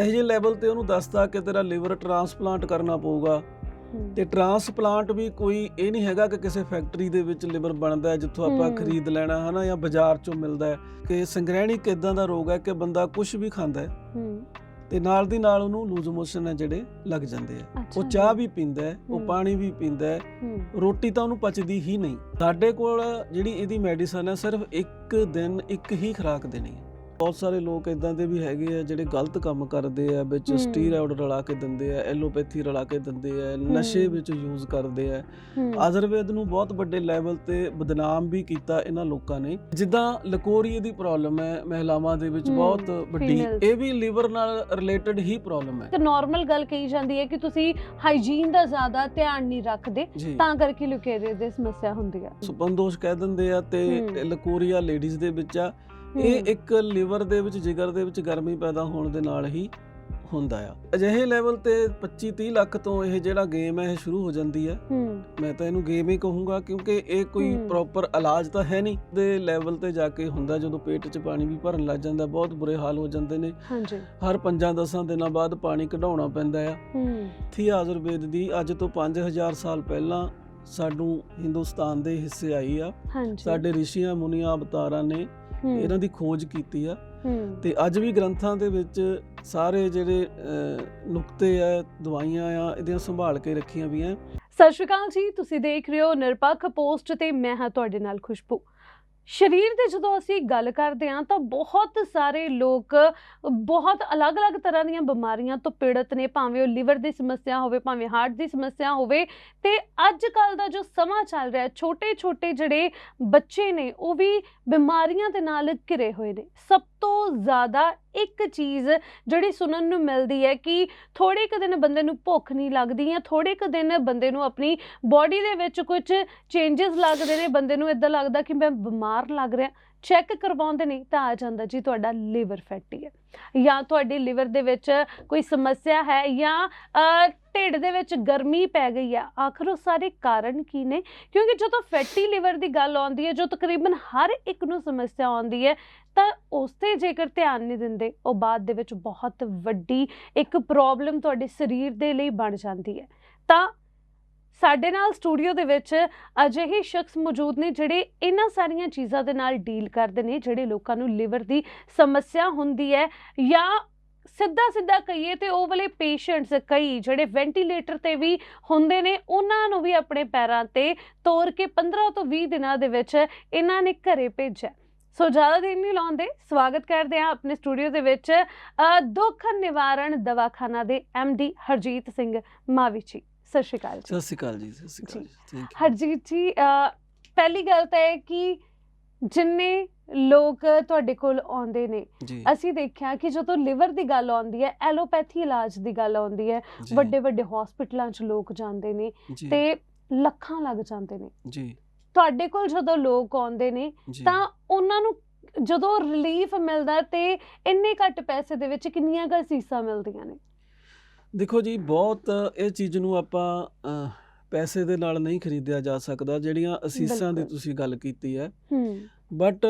ਇਹੋ ਜਿਹੇ ਲੈਵਲ ਤੇ ਉਹਨੂੰ ਦੱਸਦਾ ਕਿ ਤੇਰਾ ਲਿਵਰ ਟ੍ਰਾਂਸਪਲਾਂਟ ਕਰਨਾ ਪਊਗਾ। ਤੇ ਟ੍ਰਾਂਸਪਲਾਂਟ ਵੀ ਕੋਈ ਇਹ ਨਹੀਂ ਹੈਗਾ ਕਿ ਕਿਸੇ ਫੈਕਟਰੀ ਦੇ ਵਿੱਚ ਲਿਵਰ ਬਣਦਾ ਜਿੱਥੋਂ ਆਪਾਂ। ਖਰੀਦ ਲੈਣਾ ਹਨਾ ਜਾਂ ਬਾਜ਼ਾਰ ਚੋਂ ਮਿਲਦਾ ਹੈ। ਕਿ ਸੰਗ੍ਰਹਿਣਿਕ ਇਦਾਂ ਦਾ ਰੋਗ ਹੈ ਕਿ ਬੰਦਾ ਕੁਝ ਵੀ ਖਾਂਦਾ ਹੈ। ਤੇ ਨਾਲ ਦੀ ਨਾਲ ਉਹਨੂੰ ਲੂਜ਼ ਮੋਸ਼ਨ ਹੈ ਜਿਹੜੇ ਲੱਗ ਜਾਂਦੇ ਆ। ਉਹ ਚਾਹ ਵੀ ਪੀਂਦਾ ਹੈ ਉਹ। ਪਾਣੀ ਵੀ ਪੀਂਦਾ ਹੂੰ ਰੋਟੀ ਤਾਂ ਉਹਨੂੰ ਪਚਦੀ ਹੀ ਨਹੀਂ। ਸਾਡੇ ਕੋਲ ਜਿਹੜੀ ਇਹਦੀ ਮੈਡੀਸਨ ਹੈ ਸਿਰਫ ਇੱਕ ਦਿਨ ਇੱਕ ਹੀ ਖੁਰਾਕ ਦੇਣੀ ਹੈ। ਬਹੁਤ ਸਾਰੇ ਲੋਕ ਇਦਾਂ ਦੇ ਵੀ ਹੈਗੇ ਆ ਜਿਹੜੇ ਗਲਤ ਕੰਮ ਕਰਦੇ ਆ ਵਿੱਚ। ਸਟੀਰੋਇਡ ਰਲਾ ਕੇ ਦਿੰਦੇ ਆ ਐਲੋਪੈਥੀ ਰਲਾ ਕੇ ਦਿੰਦੇ ਆ ਨਸ਼ੇ। ਵਿੱਚ ਯੂਜ਼ ਕਰਦੇ ਆ। ਆਯੁਰਵੇਦ ਨੂੰ ਬਹੁਤ ਵੱਡੇ ਲੈਵਲ ਤੇ ਬਦਨਾਮ ਵੀ ਕੀਤਾ ਇਹਨਾਂ ਲੋਕਾਂ ਨੇ। ਜਿੱਦਾਂ ਲਕੋਰੀਏ ਦੀ ਪ੍ਰੋਬਲਮ ਹੈ ਮਹਿਲਾਵਾਂ ਦੇ ਵਿੱਚ ਬਹੁਤ ਵੱਡੀ। ਇਹ ਵੀ ਲਿਵਰ ਨਾਲ ਰਿਲੇਟਡ ਹੀ ਪ੍ਰੋਬਲਮ ਹੈ। ਤੇ ਨਾਰਮਲ ਗੱਲ ਕਹੀ ਜਾਂਦੀ ਹੈ ਕਿ ਤੁਸੀਂ ਹਾਈਜੀਨ ਦਾ ਜ਼ਿਆਦਾ ਧਿਆਨ ਨਹੀਂ ਰੱਖਦੇ ਤਾਂ ਕਰਕੇ ਲੁਕੇਰੀਆ ਦੀ ਸਮੱਸਿਆ ਹੁੰਦੀ ਹੈ ਸੁਪਨਦੋਸ਼ ਕਹਿ ਦਿੰਦੇ ਆ ਤੇ। ਲਕੋਰੀਆ ਲੇਡੀਜ਼ ਦੇ ਵਿੱਚ ਆ। ਇਹ ਇੱਕ ਲਿਵਰ ਦੇ ਵਿੱਚ ਜਿਗਰ ਦੇ ਵਿੱਚ ਗਰਮੀ ਪੈਦਾ ਹੋਣ ਦੇ ਨਾਲ ਹੀ ਹੁੰਦਾ ਆ। ਅਜਿਹੇ ਲੈਵਲ ਤੇ 25 30 ਲੱਖ ਤੋਂ ਇਹ ਜਿਹੜਾ ਗੇਮ ਹੈ ਇਹ ਸ਼ੁਰੂ ਹੋ ਜਾਂਦੀ ਹੈ। ਮੈਂ ਤਾਂ ਇਹਨੂੰ ਗੇਮ ਹੀ ਕਹੂੰਗਾ ਕਿਉਂਕਿ ਇਹ ਕੋਈ। ਪ੍ਰੋਪਰ ਇਲਾਜ ਤਾਂ ਹੈ ਨਹੀਂ। ਦੇ ਲੈਵਲ ਤੇ ਜਾ ਕੇ ਹੁੰਦਾ ਜਦੋਂ ਪੇਟ 'ਚ ਪਾਣੀ ਵੀ ਭਰਨ ਲੱਗ ਜਾਂਦਾ ਬਹੁਤ ਬੁਰੇ ਹਾਲ ਹੋ ਜਾਂਦੇ ਨੇ। ਹਾਂਜੀ। ਹਰ 5-10 ਦਿਨਾਂ ਬਾਅਦ ਪਾਣੀ ਕਢਾਉਣਾ ਪੈਂਦਾ ਆ। ਹੂੰ। ਥੀ ਆਯੁਰਵੇਦ ਦੀ ਅੱਜ ਤੋਂ 5000 ਸਾਲ ਪਹਿਲਾਂ ਸਾਨੂੰ ਹਿੰਦੁਸਤਾਨ ਦੇ ਹਿੱਸੇ ਆਈ ਆ। ਸਾਡੇ ਰਿਸ਼ੀਆਂ ਮੁਨੀਆਂ ਅਵਤਾਰਾਂ ਨੇ ਇਹਨਾਂ ਦੀ ਖੋਜ ਕੀਤੀ ਆ। ਤੇ ਅੱਜ ਵੀ ਗ੍ਰੰਥਾਂ ਦੇ ਵਿੱਚ ਸਾਰੇ ਜਿਹੜੇ ਨੁਕਤੇ ਆ ਦਵਾਈਆਂ ਆ ਇਹਦੀਆਂ ਸੰਭਾਲ ਕੇ ਰੱਖੀਆਂ ਵੀ ਆ ਸਤਿ ਸ਼੍ਰੀ ਅਕਾਲ ਜੀ ਤੁਸੀਂ ਦੇਖ ਰਹੇ ਹੋ ਨਿਰਪੱਖ ਪੋਸਟ ਤੇ ਮੈਂ ਹਾਂ ਤੁਹਾਡੇ ਨਾਲ ਖੁਸ਼ਬੂ। ਸਰੀਰ ਦੀ ਜਦੋਂ ਅਸੀਂ ਗੱਲ ਕਰਦੇ ਹਾਂ ਤਾਂ ਬਹੁਤ ਸਾਰੇ ਲੋਕ ਬਹੁਤ ਅਲੱਗ-ਅਲੱਗ ਤਰ੍ਹਾਂ ਦੀਆਂ ਬਿਮਾਰੀਆਂ ਤੋਂ ਪੀੜਤ ਨੇ, ਭਾਵੇਂ ਉਹ ਲਿਵਰ ਦੀ ਸਮੱਸਿਆ ਹੋਵੇ, ਭਾਵੇਂ ਹਾਰਟ ਦੀ ਸਮੱਸਿਆ ਹੋਵੇ। ਤੇ ਅੱਜ ਕੱਲ ਦਾ ਜੋ ਸਮਾਂ ਚੱਲ ਰਿਹਾ, ਛੋਟੇ-ਛੋਟੇ ਜਿਹੜੇ ਬੱਚੇ ਨੇ, ਉਹ ਵੀ ਬਿਮਾਰੀਆਂ ਦੇ ਨਾਲ ਘਿਰੇ ਹੋਏ ਨੇ। ਸਭ ਤੋਂ ਜ਼ਿਆਦਾ ਇੱਕ ਚੀਜ਼ ਜਿਹੜੀ ਸੁਣਨ ਨੂੰ ਮਿਲਦੀ ਹੈ ਕਿ ਥੋੜੇ ਕੁ ਦਿਨ ਬੰਦੇ ਨੂੰ ਭੁੱਖ ਨਹੀਂ ਲੱਗਦੀ ਜਾਂ ਥੋੜੇ ਕੁ ਦਿਨ ਬੰਦੇ ਨੂੰ ਆਪਣੀ ਬਾਡੀ ਦੇ ਵਿੱਚ ਕੁਝ ਚੇਂਜਸ ਲੱਗਦੇ ਨੇ, ਬੰਦੇ ਨੂੰ ਇਦਾਂ ਲੱਗਦਾ ਕਿ ਮੈਂ ਬਿਮਾਰ ਲੱਗ ਰਿਹਾ। ਚੈੱਕ ਕਰਵਾਉਂਦੇ ਨੇ ਤਾਂ ਆ ਜਾਂਦਾ ਜੀ ਤੁਹਾਡਾ ਲੀਵਰ ਫੈਟੀ ਹੈ। ਜਾਂ ਤੁਹਾਡੇ ਲੀਵਰ ਦੇ ਵਿੱਚ ਕੋਈ ਸਮੱਸਿਆ ਹੈ ਜਾਂ ਢਿੱਡ ਦੇ ਵਿੱਚ ਗਰਮੀ ਪੈ ਗਈ ਆ। ਆਖਰ ਉਹ ਸਾਰੇ ਕਾਰਨ ਕੀ ਨੇ? ਕਿਉਂਕਿ ਜਦੋਂ ਫੈਟੀ ਲੀਵਰ ਦੀ ਗੱਲ ਆਉਂਦੀ ਹੈ, ਜੋ ਤਕਰੀਬਨ ਹਰ ਇੱਕ ਨੂੰ ਸਮੱਸਿਆ ਆਉਂਦੀ ਹੈ, ਤਾਂ ਉਸ ਤੇ ਜੇਕਰ ਧਿਆਨ ਨਹੀਂ ਦਿੰਦੇ, ਉਹ ਬਾਅਦ ਦੇ ਵਿੱਚ ਬਹੁਤ ਵੱਡੀ ਇੱਕ ਪ੍ਰੋਬਲਮ ਤੁਹਾਡੇ ਸਰੀਰ ਦੇ ਲਈ ਬਣ ਜਾਂਦੀ ਹੈ। ਤਾਂ ਸਾਡੇ ਨਾਲ ਸਟੂਡੀਓ ਦੇ ਵਿੱਚ ਅਜਿਹੇ ਸ਼ਖਸ ਮੌਜੂਦ ਨੇ ਜਿਹੜੇ ਇਹਨਾਂ ਸਾਰੀਆਂ ਚੀਜ਼ਾਂ ਦੇ ਨਾਲ ਡੀਲ ਕਰਦੇ ਨੇ, ਜਿਹੜੇ ਲੋਕਾਂ ਨੂੰ ਲਿਵਰ ਦੀ ਸਮੱਸਿਆ ਹੁੰਦੀ ਹੈ ਜਾਂ ਸਿੱਧਾ ਸਿੱਧਾ ਕਹੀਏ ਤੇ ਉਹ ਵਾਲੇ ਪੇਸ਼ੈਂਟਸ ਕਈ ਜਿਹੜੇ ਵੈਂਟੀਲੇਟਰ ਤੇ ਵੀ ਹੁੰਦੇ ਨੇ, ਉਹਨਾਂ ਨੂੰ ਵੀ ਆਪਣੇ ਪੈਰਾਂ ਤੇ ਤੋਰ ਕੇ 15 ਤੋਂ 20 ਦਿਨਾਂ ਦੇ ਵਿੱਚ ਇਹਨਾਂ ਨੇ ਘਰੇ ਭੇਜਿਆ। ਸੋ ਜ਼ਿਆਦਾ ਦੇਰ ਨਹੀਂ ਲਾਉਂਦੇ, ਸਵਾਗਤ ਕਰਦੇ ਹਾਂ ਆਪਣੇ ਸਟੂਡੀਓ ਦੇ ਵਿੱਚ ਦੁੱਖ ਨਿਵਾਰਣ ਦਵਾਖਾਨਾ ਦੇ ਡੀ ਹਰਜੀਤ ਸਿੰਘ ਮਾਵੀ ਜੀ। ਸਤਿ ਸ਼੍ਰੀ ਅਕਾਲ ਜੀ। ਸਤਿ ਸ਼੍ਰੀ ਅਕਾਲ ਜੀ ਸਤਿ ਸ਼੍ਰੀ ਅਕਾਲ ਜੀ। ਜੀ। ਥੈਂਕ ਯੂ ਹਰਜੀਤ ਜੀ ਪਹਿਲੀ ਗੱਲ ਤਾਂ ਇਹ ਕਿ ਜਿੰਨੇ ਲੋਕ ਤੁਹਾਡੇ ਕੋਲ ਆਉਂਦੇ ਨੇ ਅਸੀਂ ਦੇਖਿਆ ਕਿ ਜਦੋਂ ਲਿਵਰ ਦੀ ਗੱਲ ਆਉਂਦੀ ਹੈ ਐਲੋਪੈਥੀ ਇਲਾਜ ਦੀ ਗੱਲ ਆਉਂਦੀ ਹੈ ਵੱਡੇ ਵੱਡੇ ਹਸਪੀਟਲਾਂ 'ਚ ਲੋਕ ਜਾਂਦੇ ਨੇ ਤੇ ਲੱਖਾਂ ਲੱਗ ਜਾਂਦੇ ਨੇ। ਜੀ। ਤੁਹਾਡੇ ਕੋਲ ਜਦੋਂ ਲੋਕ ਆਉਂਦੇ ਨੇ ਤਾਂ ਉਹਨਾਂ ਨੂੰ ਜਦੋਂ ਰਿਲੀਫ ਮਿਲਦਾ ਤੇ ਇੰਨੇ ਘੱਟ ਪੈਸੇ ਦੇ ਵਿੱਚ ਕਿੰਨੀਆਂ ਕੁ ਸੀਸਾਂ ਮਿਲਦੀਆਂ ਨੇ? ਦੇਖੋ ਜੀ ਬਹੁਤ ਇਹ ਚੀਜ਼ ਨੂੰ ਆਪਾਂ ਪੈਸੇ ਦੇ ਨਾਲ ਨਹੀਂ ਖਰੀਦਿਆ ਜਾ ਸਕਦਾ ਜਿਹੜੀਆਂ ਅਸੀਸਾਂ ਦੀ। ਤੁਸੀਂ ਗੱਲ ਕੀਤੀ ਹੈ ਹੂੰ ਬਟ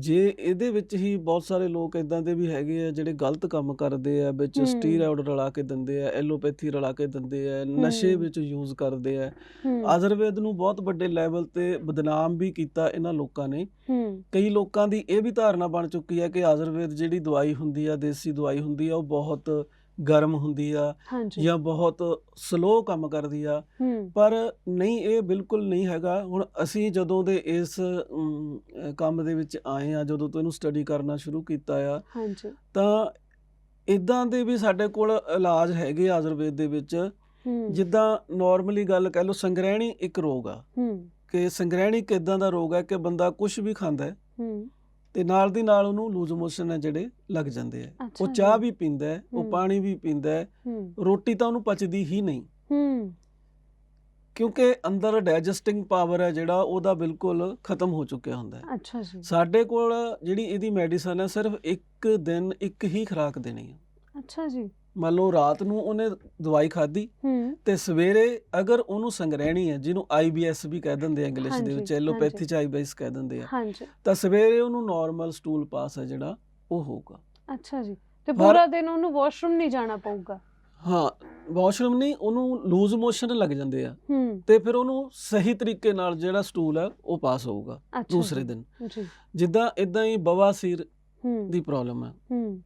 ਜੇ ਇਹਦੇ ਵਿੱਚ ਹੀ ਬਹੁਤ ਸਾਰੇ ਲੋਕ ਇਦਾਂ ਦੇ ਵੀ ਹੈਗੇ ਆ ਜਿਹੜੇ ਗਲਤ ਕੰਮ ਕਰਦੇ ਆ ਵਿੱਚ। ਸਟੀਰੋਇਡ ਰਲਾ ਕੇ ਦਿੰਦੇ ਆ ਐਲੋਪੈਥੀ ਰਲਾ ਕੇ ਦਿੰਦੇ ਆ ਨਸ਼ੇ। ਵਿੱਚ ਯੂਜ਼ ਕਰਦੇ ਆ ਆਯੁਰਵੇਦ ਨੂੰ ਬਹੁਤ ਵੱਡੇ ਲੈਵਲ ਤੇ ਬਦਨਾਮ ਵੀ ਕੀਤਾ ਇਹਨਾਂ ਲੋਕਾਂ ਨੇ ਕਈ ਲੋਕਾਂ ਦੀ ਇਹ ਵੀ ਧਾਰਨਾ ਬਣ ਚੁੱਕੀ ਹੈ ਕਿ ਆਯੁਰਵੇਦ ਜਿਹੜੀ ਦਵਾਈ ਹੁੰਦੀ ਆ ਦੇਸੀ ਦਵਾਈ ਹੁੰਦੀ ਆ ਉਹ ਬਹੁਤ ਗਰਮ ਹੁੰਦੀ ਆ ਹਾਂਜੀ। ਜਾਂ ਬਹੁਤ ਸਲੋ ਕੰਮ ਕਰਦੀ ਆ। ਹੂੰ। ਪਰ ਨਹੀਂ ਇਹ ਬਿਲਕੁਲ ਨਹੀਂ ਹੈਗਾ। ਹੁਣ ਅਸੀਂ ਜਦੋਂ ਦੇ ਇਸ ਅਮ, ਕੰਮ ਦੇ ਵਿੱਚ ਆਏ ਆ ਜਦੋਂ ਤੋਂ ਇਹਨੂੰ ਸਟੱਡੀ ਕਰਨਾ ਸ਼ੁਰੂ ਕੀਤਾ ਆ ਹਾਂਜੀ। ਤਾਂ ਇਦਾਂ ਦੇ ਵੀ ਸਾਡੇ ਕੋਲ ਇਲਾਜ ਹੈਗੇ ਆ ਆਯੁਰਵੇਦ ਦੇ ਵਿੱਚ। ਹੂੰ। ਜਿੱਦਾਂ ਨਾਰਮਲੀ ਗੱਲ ਕਹਿ ਲਓ ਸੰਗ੍ਰਹਿਣੀ ਇੱਕ ਰੋਗ ਆ। ਹੂੰ। ਕਿ ਸੰਗ੍ਰਹਿਣੀ ਇੱਕ ਇਦਾਂ ਦਾ ਰੋਗ ਹੈ ਕਿ ਬੰਦਾ ਕੁਝ ਵੀ ਖਾਂਦਾ ਹੈ। ਹੂੰ। ਤੇ ਨਾਲ ਦੀ ਨਾਲ ਉਹਨੂੰ ਲੂਜ਼ ਮੋਸ਼ਨ ਹੈ ਜਿਹੜੇ ਲੱਗ ਜਾਂਦੇ ਆ। ਉਹ ਚਾਹ ਵੀ ਪੀਂਦਾ ਹੈ ਉਹ। ਪਾਣੀ ਵੀ ਪੀਂਦਾ ਹੈ ਹੂੰ। ਰੋਟੀ ਤਾਂ ਉਹਨੂੰ ਪਚਦੀ ਹੀ ਨਹੀਂ। ਹੂੰ। ਕਿਉਂਕਿ ਅੰਦਰ ਡਾਈਜੈਸਟਿੰਗ ਪਾਵਰ ਹੈ ਜਿਹੜਾ ਉਹਦਾ ਬਿਲਕੁਲ ਖਤਮ ਹੋ ਚੁੱਕਿਆ ਹੁੰਦਾ ਹੈ। ਅੱਛਾ ਜੀ। ਸਾਡੇ ਕੋਲ ਜਿਹੜੀ ਇਹਦੀ ਮੈਡੀਸਨ ਹੈ ਸਿਰਫ ਇੱਕ ਦਿਨ ਇੱਕ ਹੀ ਖੁਰਾਕ ਦੇਣੀ ਹੈ। ਅੱਛਾ ਜੀ। ਮੰਨ ਲਓ ਰਾਤ ਨੂੰ ਉਹਨੇ ਦਵਾਈ ਖਾਧੀ ਹੂੰ। ਤੇ ਸਵੇਰੇ ਅਗਰ ਉਹਨੂੰ ਸੰਗ੍ਰਹਿਣੀ ਹੈ ਜਿਹਨੂੰ ਆਈਬੀਐਸ ਵੀ ਕਹਿ ਦਿੰਦੇ ਆ ਇੰਗਲਿਸ਼ ਦੇ ਹਾਂਜੀ, ਵਿੱਚ ਐਲੋਪੈਥੀ। ਚ ਆਈਬੀਐਸ ਕਹਿ ਦਿੰਦੇ ਆ ਹਾਂਜੀ। ਤਾਂ ਸਵੇਰੇ ਉਹਨੂੰ ਨਾਰਮਲ ਸਟੂਲ ਪਾਸ ਹੈ ਜਿਹੜਾ ਉਹ ਹੋਊਗਾ। ਅੱਛਾ ਜੀ। ਤੇ ਪਰ- ਪੂਰਾ ਦਿਨ ਉਹਨੂੰ ਵਾਸ਼ਰੂਮ ਨਹੀਂ ਜਾਣਾ ਪਊਗਾ? ਹਾਂ ਵਾਸ਼ਰੂਮ ਨਹੀਂ ਉਹਨੂੰ ਲੂਜ਼ ਮੋਸ਼ਨ ਲੱਗ ਜਾਂਦੇ ਆ। ਹੂੰ। ਤੇ ਫਿਰ ਉਹਨੂੰ ਸਹੀ ਤਰੀਕੇ ਨਾਲ ਜਿਹੜਾ ਸਟੂਲ ਹੈ ਉਹ ਪਾਸ ਹੋਊਗਾ ਅੱਛਾ ਦੂਸਰੇ ਜੀ, ਦਿਨ। ਜੀ। ਜਿੱਦਾਂ ਇਦਾਂ ਹੀ ਬਵਾਸੀਰ ਹੂੰ। ਦੀ ਪ੍ਰੋਬਲਮ ਹੈ। ਹੂੰ।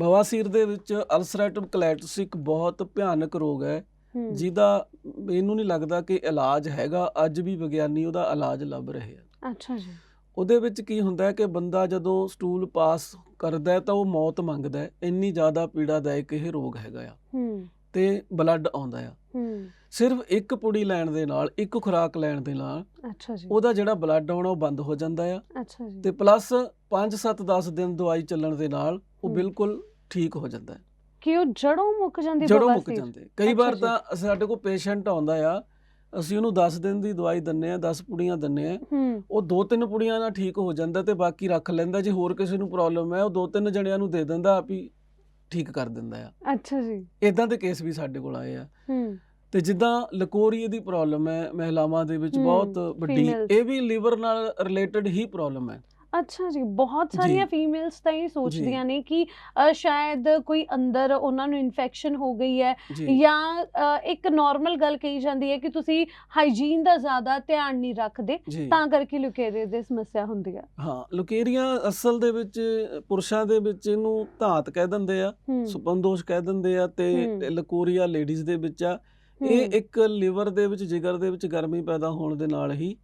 ਬਵਾਸੀਰ ਦੇ ਵਿੱਚ ਅਲਸਰੇਟਿਵ ਕੋਲਾਈਟਿਸ ਇੱਕ ਬਹੁਤ ਭਿਆਨਕ ਰੋਗ ਹੈ ਜਿਹਦਾ ਮੈਨੂੰ ਨਹੀਂ ਲੱਗਦਾ ਕਿ ਇਲਾਜ ਹੈਗਾ ਅੱਜ ਵੀ ਵਿਗਿਆਨੀ ਉਹਦਾ ਇਲਾਜ ਲੱਭ ਰਹੇ ਆ। ਅੱਛਾ ਜੀ। ਉਹਦੇ ਵਿੱਚ ਕੀ ਹੁੰਦਾ ਹੈ ਕਿ ਬੰਦਾ ਜਦੋਂ ਸਟੂਲ ਪਾਸ ਕਰਦਾ ਹੈ ਤਾਂ ਉਹ ਮੌਤ ਮੰਗਦਾ ਹੈ ਇੰਨੀ ਜ਼ਿਆਦਾ ਪੀੜਾਦਾਇਕ ਇਹ ਰੋਗ ਹੈਗਾ ਆ। ਹੂੰ। ਤੇ ਬਲੱਡ ਆਉਂਦਾ ਆ। ਹੂੰ। ਸਿਰਫ ਇੱਕ ਪੁੜੀ ਲੈਣ ਦੇ ਨਾਲ ਇੱਕ ਖੁਰਾਕ ਲੈਣ ਦੇ ਨਾਲ ਅੱਛਾ ਜੀ। ਉਹਦਾ ਜਿਹੜਾ ਬਲੱਡ ਆਉਣਾ ਉਹ ਬੰਦ ਹੋ ਜਾਂਦਾ ਆ। ਅੱਛਾ ਜੀ। ਤੇ ਪਲੱਸ 5 7 10 ਦਿਨ ਦਵਾਈ ਚੱਲਣ ਦੇ ਨਾਲ ਉਹ। ਬਿਲਕੁਲ ਠੀਕ ਹੋ ਜਾਂਦਾ ਹੈ। ਕਿ ਉਹ ਜੜੋਂ ਮੁੱਕ ਜਾਂਦੀ ਜੜੋਂ ਮੁੱਕ? ਜਾਂਦੇ ਕਈ ਵਾਰ। ਤਾਂ ਸਾਡੇ ਕੋਲ ਪੇਸ਼ੈਂਟ ਆਉਂਦਾ ਆ ਅਸੀਂ ਉਹਨੂੰ 10 ਦਿਨ ਦੀ ਦਵਾਈ ਦਿੰਨੇ ਆ 10 ਪੁੜੀਆਂ ਦਿੰਨੇ ਆ ਉਹ ਦੋ ਤਿੰਨ ਪੁੜੀਆਂ ਨਾਲ ਠੀਕ ਹੋ ਜਾਂਦਾ ਤੇ ਬਾਕੀ ਰੱਖ ਲੈਂਦਾ ਜੇ ਹੋਰ ਕਿਸੇ ਨੂੰ ਪ੍ਰੋਬਲਮ ਹੈ ਉਹ ਦੋ ਤਿੰਨ ਜਣਿਆਂ ਨੂੰ ਦੇ ਦਿੰਦਾ ਆਪ ਹੀ ਠੀਕ ਕਰ ਦਿੰਦਾ ਆ। ਅੱਛਾ ਜੀ। ਇਦਾਂ ਦੇ ਕੇਸ ਵੀ ਸਾਡੇ ਕੋਲ ਆਏ ਆ। ਹੂੰ। ਤੇ ਜਿੱਦਾਂ ਲਕੋਰੀਏ ਦੀ ਪ੍ਰੋਬਲਮ ਹੈ ਮਹਿਲਾਵਾਂ ਦੇ ਵਿੱਚ ਬਹੁਤ ਵੱਡੀ। ਇਹ ਵੀ ਲਿਵਰ ਨਾਲ ਰਿਲੇਟਡ ਹੀ ਪ੍ਰੋਬਲਮ ਹੈ। ਅੱਛਾ ਜੀ ਬਹੁਤ ਸਾਰੀਆਂ। ਫੀਮੇਲਸ ਤਾਂ ਇਹ ਸੋਚਦੀਆਂ ਨੇ ਕਿ ਅ, ਸ਼ਾਇਦ ਕੋਈ ਅੰਦਰ ਉਹਨਾਂ ਨੂੰ ਇਨਫੈਕਸ਼ਨ ਹੋ ਗਈ ਹੈ ਜੀ। ਜਾਂ ਅ, ਇੱਕ ਨਾਰਮਲ ਗੱਲ ਕਹੀ ਜਾਂਦੀ ਹੈ ਕਿ ਤੁਸੀਂ ਹਾਈਜੀਨ ਦਾ ਜ਼ਿਆਦਾ ਧਿਆਨ ਨਹੀਂ ਰੱਖਦੇ ਜੀ। ਤਾਂ ਕਰਕੇ ਲੁਕੇਰੀਆ ਦੀ ਸਮੱਸਿਆ ਹੁੰਦੀ ਹੈ। ਹਾਂ ਲੁਕੇਰੀਆਂ ਅਸਲ ਦੇ ਵਿੱਚ ਪੁਰਸ਼ਾਂ ਦੇ ਵਿੱਚ ਇਹਨੂੰ ਧਾਤ ਕਹਿ ਦਿੰਦੇ ਆ ਹੂੰ। ਸੁਪਨਦੋਸ਼ ਕਹਿ ਦਿੰਦੇ ਆ ਤੇ। ਲਕੋਰੀਆ ਲੇਡੀਜ਼ ਦੇ ਵਿੱਚ ਆ। ਹੂੰ, ਇਹ ਇੱਕ ਲਿਵਰ ਦੇ ਵਿੱਚ ਜਿਗਰ ਦੇ ਵਿੱਚ ਗਰਮੀ ਪੈਦਾ ਹੋਣ ਦੇ ਨਾਲ ਹੀ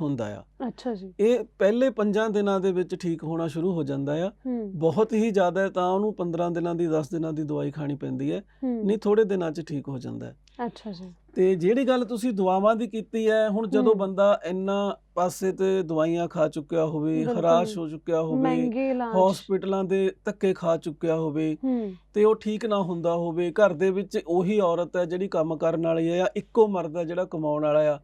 ਹੁੰਦਾ ਆ। ਅੱਛਾ ਜੀ। ਇਹ ਪਹਿਲੇ 5 ਦਿਨਾਂ ਦੇ ਵਿੱਚ ਠੀਕ ਹੋਣਾ ਸ਼ੁਰੂ ਹੋ ਜਾਂਦਾ ਆ। ਬਹੁਤ ਹੀ ਜ਼ਿਆਦਾ ਤਾਂ ਉਹਨੂੰ 15 ਦਿਨਾਂ ਦੀ 10 ਦਿਨਾਂ ਦੀ ਦਵਾਈ ਖਾਣੀ ਪੈਂਦੀ ਹੂੰ। ਨਹੀਂ ਥੋੜੇ ਦਿਨਾਂ 'ਚ ਠੀਕ ਹੋ ਜਾਂਦਾ ਹੈ। ਅੱਛਾ ਜੀ। ਤੇ ਜਿਹੜੀ ਗੱਲ ਤੁਸੀਂ ਦਵਾਵਾਂ ਦੀ ਕੀਤੀ ਹੈ ਹੁਣ ਜਦੋਂ। ਬੰਦਾ ਇੰਨਾ ਪਾਸੇ ਤੇ ਦਵਾਈਆਂ ਖਾ ਚੁੱਕਿਆ ਹੋਵੇ। ਹਰਾਸ਼ ਹੋ ਚੁੱਕਿਆ ਹੋਵੇ ਹਸਪੀਟਲਾਂ ਦੇ ਧੱਕੇ ਖਾ ਚੁੱਕਿਆ ਹੋਵੇ ਤੇ ਉਹ ਠੀਕ ਨਾ ਹੁੰਦਾ ਹੋਵੇ ਘਰ ਦੇ ਵਿੱਚ ਉਹੀ ਔਰਤ ਹੈ ਜਿਹੜੀ ਕੰਮ ਕਰਨ ਵਾਲੀ ਹੈ ਜਾਂ ਇੱਕੋ ਮਰਦ ਹੈ ਜਿਹੜਾ ਕਮਾਉਣ ਵਾਲਾ ਆ।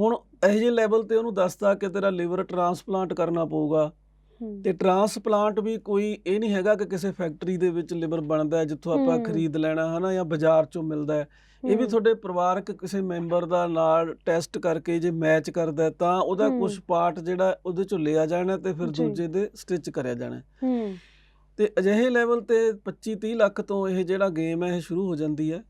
ਹੁਣ ਇਹੋ ਜਿਹੇ ਲੈਵਲ ਤੇ ਉਹਨੂੰ ਦੱਸਤਾ ਕਿ ਤੇਰਾ ਲਿਵਰ ਟ੍ਰਾਂਸਪਲਾਂਟ ਕਰਨਾ ਪਊਗਾ। ਤੇ ਟ੍ਰਾਂਸਪਲਾਂਟ ਵੀ ਕੋਈ ਇਹ ਨਹੀਂ ਹੈਗਾ ਕਿ ਕਿਸੇ ਫੈਕਟਰੀ ਦੇ ਵਿੱਚ ਲਿਵਰ ਬਣਦਾ ਹੈ ਜਿੱਥੋਂ ਆਪਾਂ। ਖਰੀਦ ਲੈਣਾ ਹਨਾ ਜਾਂ ਬਾਜ਼ਾਰ ਚੋਂ ਮਿਲਦਾ ਹੈ ਇਹ ਵੀ ਤੁਹਾਡੇ ਪਰਿਵਾਰਕ ਕਿਸੇ ਮੈਂਬਰ ਦਾ ਨਾਲ ਟੈਸਟ ਕਰਕੇ ਜੇ ਮੈਚ ਕਰਦਾ ਤਾਂ ਉਹਦਾ। ਕੁਝ ਪਾਰਟ ਜਿਹੜਾ ਉਹਦੇ ਚੋਂ ਲਿਆ ਜਾਣਾ ਤੇ ਫਿਰ। ਦੂਜੇ ਦੇ ਸਟਿਚ ਕਰਿਆ ਜਾਣਾ ਤੇ ਅਜਿਹੇ ਲੈਵਲ ਤੇ 25 30 ਲੱਖ ਤੋਂ ਇਹ ਜਿਹੜਾ ਗੇਮ ਹੈ ਇਹ ਸ਼ੁਰੂ ਹੋ ਜਾਂਦੀ ਹੈ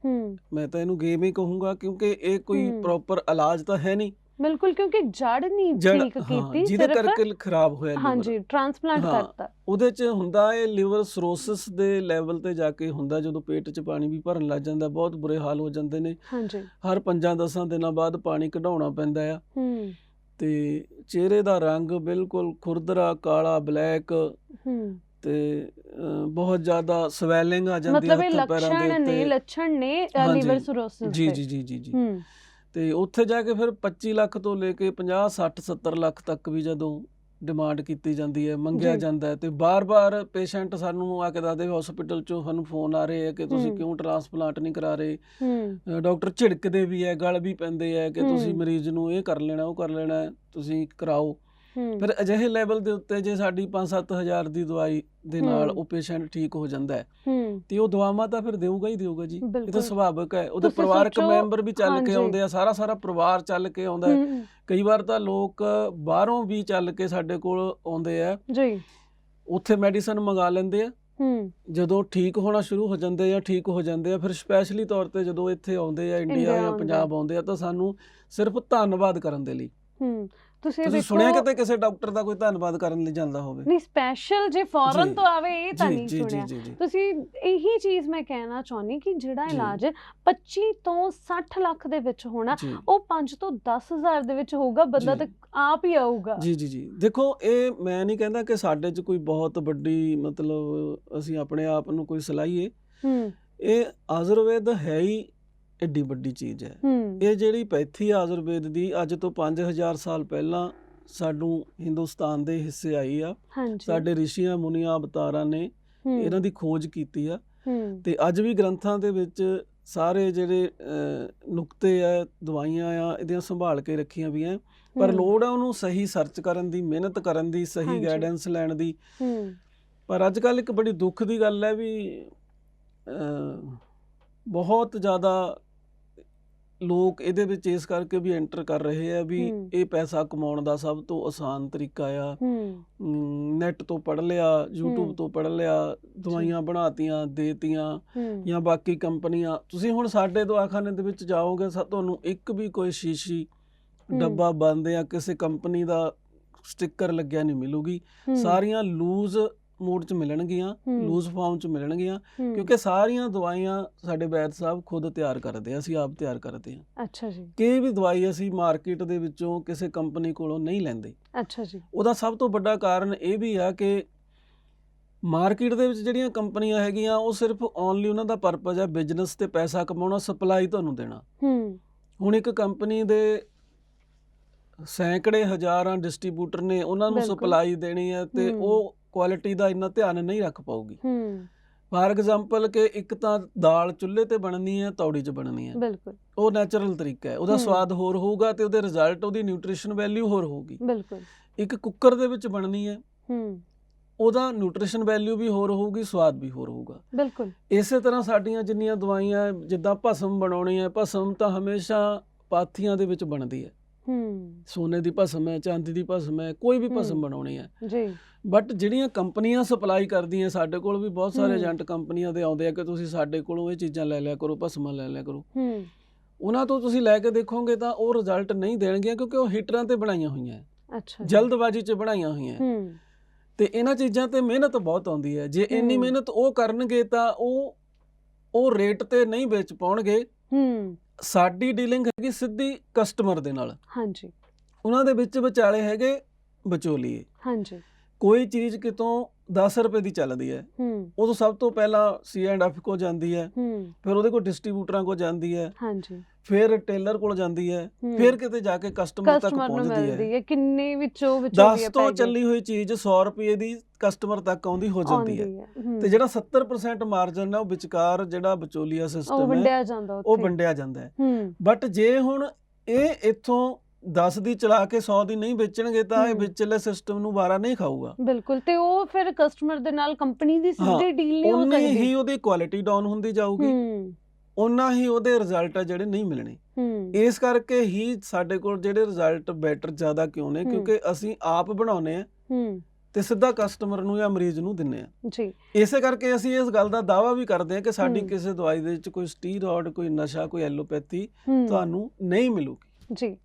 ਮੈਂ ਤਾਂ ਇਹਨੂੰ ਗੇਮ ਹੀ ਕਹੂੰਗਾ ਕਿਉਂਕਿ ਇਹ ਕੋਈ। ਪ੍ਰੋਪਰ ਇਲਾਜ ਤਾਂ ਹੈ ਨਹੀਂ ਬਿਲਕੁਲ ਕਿਉਂਕਿ ਜੜ ਨਹੀਂ ਠੀਕ ਹਾਂ, ਕੀਤੀ ਜਿਹਦੇ ਕਰਕੇ ਖਰਾਬ ਹੋਇਆ liver। ਹਾਂਜੀ ਟ੍ਰਾਂਸਪਲਾਂਟ ਹਾਂ। ਕਰਤਾ। ਉਹਦੇ ਚ ਹੁੰਦਾ ਹੈ ਲਿਵਰ ਸਰੋਸਿਸ ਦੇ ਲੈਵਲ ਤੇ ਜਾ ਕੇ ਹੁੰਦਾ ਜਦੋਂ ਪੇਟ 'ਚ ਪਾਣੀ ਵੀ ਭਰਨ ਲੱਗ ਜਾਂਦਾ ਬਹੁਤ ਬੁਰੇ ਹਾਲ ਹੋ ਜਾਂਦੇ ਨੇ। ਹਾਂਜੀ। ਹਰ 5-10 ਦਿਨਾਂ ਬਾਅਦ ਪਾਣੀ ਕਢਾਉਣਾ ਪੈਂਦਾ ਆ। ਹੂੰ। ਤੇ ਚਿਹਰੇ ਦਾ ਰੰਗ ਬਿਲਕੁਲ ਖੁਰਦਰਾ ਕਾਲਾ ਬਲੈਕ। ਹੂੰ। ਤੇ ਬਹੁਤ ਜ਼ਿਆਦਾ ਸਵੈਲਿੰਗ ਆ ਜਾਂਦੀ ਮਤਲਬ ਇਹ ਦੇ ਲੱਛਣ ਨੇ ਲੱਛਣ ਨੇ। ਲੀਵਰ ਸਿਰੋਸਿਸ ਜੀ ਜੀ ਜੀ ਜੀ ਜੀ। ਹੂੰ। ਤੇ ਉੱਥੇ ਜਾ ਕੇ ਫਿਰ 25 ਲੱਖ ਤੋਂ ਲੈ ਕੇ 50 60 70 ਲੱਖ ਤੱਕ ਵੀ ਜਦੋਂ ਡਿਮਾਂਡ ਕੀਤੀ ਜਾਂਦੀ ਹੈ ਮੰਗਿਆ। ਜਾਂਦਾ ਹੈ ਤੇ ਬਾਰ-ਬਾਰ ਪੇਸ਼ੈਂਟ ਸਾਨੂੰ ਆ ਕੇ ਦੱਸਦੇ ਹਸਪੀਟਲ ਚੋਂ ਸਾਨੂੰ ਫੋਨ ਆ ਰਹੇ ਆ ਕਿ ਤੁਸੀਂ ਹੂੰ। ਕਿਉਂ ਟ੍ਰਾਂਸਪਲਾਂਟ ਨਹੀਂ ਕਰਾ ਰਹੇ ਹੂੰ ਡਾਕਟਰ ਝਿੜਕਦੇ ਵੀ ਹੈ ਗਲ ਵੀ ਪੈਂਦੇ ਹੈ ਕਿ ਤੁਸੀਂ ਹੂੰ। ਮਰੀਜ਼ ਨੂੰ ਇਹ ਕਰ ਲੈਣਾ ਉਹ ਕਰ ਲੈਣਾ ਹੈ, ਤੁਸੀਂ ਕਰਾਓ ਫਿਰ ਅਜਿਹੇ ਲੈਵਲ ਦੇ ਉੱਤੇ ਜੇ ਸਾਡੀ 5-7 ਹਜ਼ਾਰ ਦੀ ਦਵਾਈ ਦੇ ਨਾਲ। ਉਹ ਪੇਸ਼ੈਂਟ ਠੀਕ ਹੋ ਜਾਂਦਾ ਹੈ ਤੇ ਉਹ ਦਵਾਵਾਂ ਤਾਂ ਫਿਰ ਦੇਊਗਾ ਹੀ ਦੇਊਗਾ ਜੀ। ਇਹ ਤਾਂ ਸੁਭਾਵਿਕ ਹੈ। ਉਹਦੇ ਪਰਿਵਾਰਕ ਮੈਂਬਰ ਵੀ ਚੱਲ। ਕੇ ਆਉਂਦੇ ਆ ਸਾਰਾ ਸਾਰਾ ਪਰਿਵਾਰ ਚੱਲ ਕੇ ਆਉਂਦਾ ਹੈ। ਕਈ ਵਾਰ ਤਾਂ ਲੋਕ ਬਾਹਰੋਂ ਵੀ ਚੱਲ ਕੇ ਸਾਡੇ ਕੋਲ ਆਉਂਦੇ ਆ। ਜੀ। ਉੱਥੇ ਮੈਡੀਸਨ ਮੰਗਾ ਲੈਂਦੇ ਆ। ਹੂੰ। ਜਦੋਂ ਠੀਕ ਹੋਣਾ ਸ਼ੁਰੂ ਹੋ ਜਾਂਦੇ ਆ ਠੀਕ ਹੋ ਜਾਂਦੇ ਆ ਫਿਰ ਸਪੈਸ਼ਲੀ ਤੌਰ ਤੇ ਜਦੋਂ ਇੱਥੇ ਆਉਂਦੇ ਆ ਇੰਡੀਆ ਜਾਂ ਪੰਜਾਬ ਆਉਂਦੇ ਆ ਤਾਂ ਸਾਨੂੰ ਸਿਰਫ ਧੰਨਵਾਦ ਕਰਨ ਦੇ ਲਈ। ਹੂੰ। ਤੁਸੀਂ ਤੁਸੀਂ ਦੇਖੋ ਸੁਣਿਆ ਕਿਤੇ ਕਿਸੇ ਡਾਕਟਰ ਦਾ ਕੋਈ ਧੰਨਵਾਦ ਕਰਨ ਲਈ ਜਾਂਦਾ ਹੋਵੇ? ਨਹੀਂ ਸਪੈਸ਼ਲ ਜੇ ਫੌਰਨ ਜੀ। ਤੋਂ ਆਵੇ ਇਹ ਤਾਂ ਜੀ ਨਹੀਂ ਜੀ ਜੀ ਸੁਣਿਆ। ਜੀ ਜੀ। ਤੁਸੀਂ ਇਹੀ ਚੀਜ਼ ਮੈਂ ਕਹਿਣਾ ਚਾਹੁੰਦੀ ਕਿ ਜਿਹੜਾ ਜੀ। ਇਲਾਜ 25 ਤੋਂ 60 ਲੱਖ ਦੇ ਵਿੱਚ ਹੋਣਾ ਜੀ। ਉਹ 5 ਤੋਂ 10 ਹਜ਼ਾਰ ਦੇ ਵਿੱਚ ਹੋਊਗਾ ਬੰਦਾ ਜੀ। ਤਾਂ ਆਪ ਹੀ ਆਊਗਾ। ਜੀ ਜੀ ਜੀ। ਦੇਖੋ ਇਹ ਮੈਂ ਨਹੀਂ ਕਹਿੰਦਾ ਕਿ ਸਾਡੇ 'ਚ ਕੋਈ ਬਹੁਤ ਵੱਡੀ ਮਤਲਬ ਅਸੀਂ ਆਪਣੇ ਆਪ ਨੂੰ ਕੋਈ ਸਲਾਹੀਏ। ਹੂੰ। ਇਹ ਆਯੁਰਵੇਦ ਹੈ ਹੀ ਏਡੀ ਵੱਡੀ ਚੀਜ਼ ਹੈ। ਇਹ ਜਿਹੜੀ ਪੈਥੀ ਆਯੁਰਵੇਦ ਦੀ ਅੱਜ ਤੋਂ 5000 ਸਾਲ ਪਹਿਲਾਂ ਸਾਨੂੰ ਹਿੰਦੁਸਤਾਨ ਦੇ ਹਿੱਸੇ ਆਈ ਆ। ਸਾਡੇ ਰਿਸ਼ੀਆਂ ਮੁਨੀਆਂ ਅਵਤਾਰਾਂ ਨੇ ਇਹਨਾਂ ਦੀ ਖੋਜ ਕੀਤੀ ਆ। ਤੇ ਅੱਜ ਵੀ ਗ੍ਰੰਥਾਂ ਦੇ ਵਿੱਚ ਸਾਰੇ ਜਿਹੜੇ ਨੁਕਤੇ ਆ ਦਵਾਈਆਂ ਆ ਇਹਦੀਆਂ ਸੰਭਾਲ ਕੇ ਰੱਖੀਆਂ ਵੀ ਆ ਪਰ ਲੋੜ ਆ ਉਹਨੂੰ ਸਹੀ ਸਰਚ ਕਰਨ ਦੀ ਮਿਹਨਤ ਕਰਨ ਦੀ ਸਹੀ। ਗਾਈਡੈਂਸ ਲੈਣ ਦੀ। ਪਰ ਅੱਜ ਕੱਲ ਇੱਕ ਬੜੀ ਦੁੱਖ ਦੀ ਗੱਲ ਹੈ ਵੀ ਬਹੁਤ ਜ਼ਿਆਦਾ ਲੋਕ ਇਹਦੇ ਵਿੱਚ ਇਸ ਕਰਕੇ ਵੀ ਐਂਟਰ ਕਰ ਰਹੇ ਆ ਵੀ। ਇਹ ਪੈਸਾ ਕਮਾਉਣ ਦਾ ਸਭ ਤੋਂ ਆਸਾਨ ਤਰੀਕਾ ਆ। ਹੂੰ। ਨੈਟ ਤੋਂ ਪੜ ਲਿਆ YouTube। ਤੋਂ ਪੜ ਲਿਆ ਦਵਾਈਆਂ ਬਣਾਤੀਆਂ ਦੇਤੀਆਂ ਜਾਂ ਬਾਕੀ ਕੰਪਨੀਆਂ। ਤੁਸੀਂ ਹੁਣ ਸਾਡੇ ਦਵਾਖਾਨੇ ਦੇ ਵਿੱਚ ਜਾਓਗੇ ਸਾ ਤੁਹਾਨੂੰ ਇੱਕ ਵੀ ਕੋਈ ਸ਼ੀਸ਼ੀ। ਡੱਬਾ ਬੰਦ ਜਾਂ ਕਿਸੇ ਕੰਪਨੀ ਦਾ ਸਟicker ਲੱਗਿਆ ਨਹੀਂ ਮਿਲੂਗੀ। ਸਾਰੀਆਂ ਲੂਜ਼ ਮੋਡ 'ਚ ਮਿਲਣਗੀਆਂ। ਲੂਜ਼ ਫਾਰਮ 'ਚ ਮਿਲਣਗੀਆਂ ਕਿਉਂਕਿ ਸਾਰੀਆਂ ਦਵਾਈਆਂ ਸਾਡੇ ਵੈਦ ਸਾਹਿਬ ਖੁਦ ਤਿਆਰ ਕਰਦੇ ਆ ਅਸੀਂ ਆਪ ਤਿਆਰ ਕਰਦੇ ਆ। ਅੱਛਾ ਜੀ। ਕੋਈ ਵੀ ਦਵਾਈ ਅਸੀਂ ਮਾਰਕੀਟ ਦੇ ਵਿੱਚੋਂ ਕਿਸੇ ਕੰਪਨੀ ਕੋਲੋਂ ਨਹੀਂ ਲੈਂਦੇ। ਅੱਛਾ ਜੀ। ਉਹਦਾ ਸਭ ਤੋਂ ਵੱਡਾ ਕਾਰਨ ਇਹ ਵੀ ਆ ਕਿ ਮਾਰਕੀਟ ਦੇ ਵਿੱਚ ਜਿਹੜੀਆਂ ਕੰਪਨੀਆਂ ਹੈਗੀਆਂ ਉਹ ਸਿਰਫ ਓਨਲੀ ਉਹਨਾਂ ਦਾ ਪਰਪਸ ਹੈ ਬਿਜ਼ਨਸ ਤੇ ਪੈਸਾ ਕਮਾਉਣਾ ਸਪਲਾਈ ਤੁਹਾਨੂੰ ਦੇਣਾ। ਹੂੰ। ਹੁਣ ਇੱਕ ਕੰਪਨੀ ਦੇ ਸੈਂਕੜੇ ਹਜ਼ਾਰਾਂ ਡਿਸਟ੍ਰੀਬਿਊਟਰ ਨੇ ਉਹਨਾਂ ਨੂੰ ਬਿਲਕੁਲ। ਸਪਲਾਈ ਦੇਣੀ ਹੈ ਤੇ ਹੂੰ। ਉਹ ਕੁਆਲਿਟੀ ਦਾ ਇੰਨਾ ਧਿਆਨ ਨਹੀਂ ਰੱਖ ਪਾਊਗੀ। ਹੂੰ। ਫਾਰ ਐਗਜ਼ਾਮਪਲ ਕਿ ਇੱਕ ਤਾਂ ਦਾਲ ਚੁੱਲ੍ਹੇ ਤੇ ਬਣਨੀ ਹੈ ਤੌੜੀ 'ਚ ਬਣਨੀ ਹੈ। ਬਿਲਕੁਲ। ਉਹ ਨੈਚੁਰਲ ਤਰੀਕਾ ਹੈ। ਉਹਦਾ ਹੂੰ। ਸਵਾਦ ਹੋਰ ਹੋਊਗਾ ਤੇ ਉਹਦੇ ਰਿਜ਼ਲਟ ਉਹਦੀ ਨਿਊਟ੍ਰੀਸ਼ਨ ਵੈਲਿਊ ਹੋਰ ਹੋਊਗੀ। ਬਿਲਕੁਲ। ਇੱਕ ਕੁੱਕਰ ਦੇ ਵਿੱਚ ਬਣਨੀ ਹੈ। ਹੂੰ। ਉਹਦਾ ਨਿਊਟ੍ਰੀਸ਼ਨ ਵੈਲਿਊ ਵੀ ਹੋਰ ਹੋਊਗੀ ਸਵਾਦ ਵੀ ਹੋਰ ਹੋਊਗਾ। ਬਿਲਕੁਲ। ਇਸੇ ਤਰ੍ਹਾਂ ਸਾਡੀਆਂ ਜਿੰਨੀਆਂ ਦਵਾਈਆਂ ਜਿੱਦਾਂ ਭਸਮ ਬਣਾਉਣੀ ਹੈ ਭਸਮ ਤਾਂ ਹਮੇਸ਼ਾ ਪਾਥੀਆਂ ਦੇ ਵਿੱਚ ਬਣਦੀ ਹੈ। ਹੂੰ ਸੋਨੇ ਦੀ ਭਸਮ ਹੈ ਚਾਂਦੀ ਦੀ ਭਸਮ ਹੈ ਕੋਈ ਵੀ ਭਸਮ। ਬਣਾਉਣੀ ਹੈ ਜੀ ਬਟ ਜਿਹੜੀਆਂ ਕੰਪਨੀਆਂ ਸਪਲਾਈ ਕਰਦੀਆਂ ਸਾਡੇ ਕੋਲ ਵੀ ਬਹੁਤ ਸਾਰੇ। ਏਜੰਟ ਕੰਪਨੀਆਂ ਦੇ ਆਉਂਦੇ ਆ ਕਿ ਤੁਸੀਂ ਸਾਡੇ ਕੋਲੋਂ ਇਹ ਚੀਜ਼ਾਂ ਲੈ ਲਿਆ ਕਰੋ ਭਸਮਾਂ ਲੈ ਲਿਆ ਕਰੋ ਹੂੰ ਉਹਨਾਂ ਤੋਂ ਤੁਸੀਂ ਲੈ ਕੇ ਦੇਖੋਗੇ ਤਾਂ ਉਹ ਰਿਜ਼ਲਟ ਨਹੀਂ ਦੇਣਗੇ ਕਿਉਂਕਿ ਉਹ ਹੀਟਰਾਂ ਤੇ ਬਣਾਈਆਂ ਹੋਈਆਂ ਹੈ ਅੱਛਾ। ਜਲਦਬਾਜ਼ੀ 'ਚ ਬਣਾਈਆਂ ਹੋਈਆਂ ਹੈ। ਹੂੰ ਤੇ ਇਹਨਾਂ ਚੀਜ਼ਾਂ ਤੇ ਮਿਹਨਤ ਬਹੁਤ ਆਉਂਦੀ ਹੈ ਜੇ ਇੰਨੀ। ਮਿਹਨਤ ਉਹ ਕਰਨਗੇ ਤਾਂ ਉਹ ਉਹ ਰੇਟ ਤੇ ਨਹੀਂ ਵੇਚ ਪਾਉਣਗੇ ਹੂੰ ਸਾਡੀ ਡੀਲਿੰਗ ਹੈਗੀ ਸਿੱਧੀ ਕਸਟਮਰ ਦੇ ਨਾਲ। ਹਾਂਜੀ। ਉਹਨਾਂ ਦੇ ਵਿੱਚ ਵਿਚਾਲੇ ਹੈਗੇ ਵਿਚੋਲੀਏ। ਹਾਂਜੀ। ਕੋਈ ਚੀਜ਼ ਕਿਤੋਂ 10 ਰੁਪਏ ਦੀ ਚੱਲਦੀ ਹੈ। ਹੂੰ। ਉਦੋਂ ਸਭ ਤੋਂ ਪਹਿਲਾਂ ਸੀ ਐਂਡ ਐਫ ਕੋ ਜਾਂਦੀ ਹੈ। ਹੂੰ। ਫਿਰ ਉਹਦੇ ਕੋਲ ਡਿਸਟ੍ਰੀਬਿਊਟਰਾਂ ਕੋ ਜਾਂਦੀ ਹੈ। ਹਾਂਜੀ। ਫਿਰ ਟੇਲਰ ਕੋਲ ਜਾਂਦੀ ਹੈ। ਫਿਰ ਕਿਤੇ ਜਾ ਕੇ ਕਸਟਮਰ ਤੱਕ ਪਹੁੰਚਦੀ ਹੈ। ਕਿੰਨੇ ਵਿੱਚੋਂ ਵਿੱਚੋਂ 10 ਤੋਂ ਚੱਲੀ ਹੋਈ ਚੀਜ਼ 100 ਰੁਪਏ ਦੀ ਕਸਟਮਰ ਤੱਕ ਆਉਂਦੀ ਹੋ ਜਾਂਦੀ ਹੈ। ਤੇ ਜਿਹੜਾ 70% ਮਾਰਜਨ ਹੈ ਉਹ ਵਿਚਕਾਰ ਜਿਹੜਾ ਵਿਚੋਲੀਆ ਉਹ ਸਿਸਟਮ ਹੈ ਵੰਡਿਆ ਜਾਂਦਾ ਉਹ ਵੰਡਿਆ ਜਾਂਦਾ ਹੂੰ। ਬਟ ਜੇ ਹੁਣ ਇਹ ਇੱਥੋਂ 10 ਦੀ ਚਲਾ ਕੇ 100 ਦੀ ਨਹੀਂ ਵੇਚਣਗੇ ਤਾਂ ਇਹ। ਵਿਚਲੇ ਸਿਸਟਮ ਨੂੰ ਵਾਰਾ ਨਹੀਂ ਖਾਊਗਾ। ਬਿਲਕੁਲ ਤੇ ਉਹ ਫਿਰ ਕਸਟਮਰ ਦੇ ਨਾਲ ਕੰਪਨੀ ਦੀ ਸਿੱਧੀ ਡੀਲ ਨਹੀਂ ਹੋ ਸਕਦੀ ਹੀ ਉਹਦੀ ਕੁਆਲਿਟੀ ਡਾਊਨ ਹੁੰਦੀ ਜਾਊਗੀ। ਉਨਾ ਹੀ ਉਹਦੇ ਰਿਜ਼ਲਟ ਆ ਜਿਹੜੇ ਨਹੀਂ ਮਿਲਣੇ। ਇਸ ਕਰਕੇ ਹੀ ਸਾਡੇ ਕੋਲ ਜਿਹੜੇ ਰਿਜ਼ਲਟ ਬੈਟਰ ਜ਼ਿਆਦਾ ਕਿਉਂ ਨੇ। ਕਿਉਂਕਿ ਅਸੀਂ ਆਪ ਬਣਾਉਨੇ ਆ ਤੇ ਸਿੱਧਾ ਕਸਟਮਰ ਨੂੰ ਜਾਂ ਮਰੀਜ਼ ਨੂੰ ਦਿੰਨੇ ਆ। ਜੀ। ਇਸੇ ਕਰਕੇ ਅਸੀਂ ਇਸ ਗੱਲ ਦਾ ਦਾਵਾ ਵੀ ਕਰਦੇ ਹਾਂ ਕਿ ਸਾਡੀ। ਕਿਸੇ ਦਵਾਈ ਦੇ ਵਿੱਚ ਕੋਈ ਸਟੀਰੋਇਡ ਕੋਈ ਨਸ਼ਾ ਕੋਈ ਐਲੋਪੈਥੀ ਤੁਹਾਨੂੰ ਨਹੀਂ ਮਿਲੂਗੀ। ਜੀ।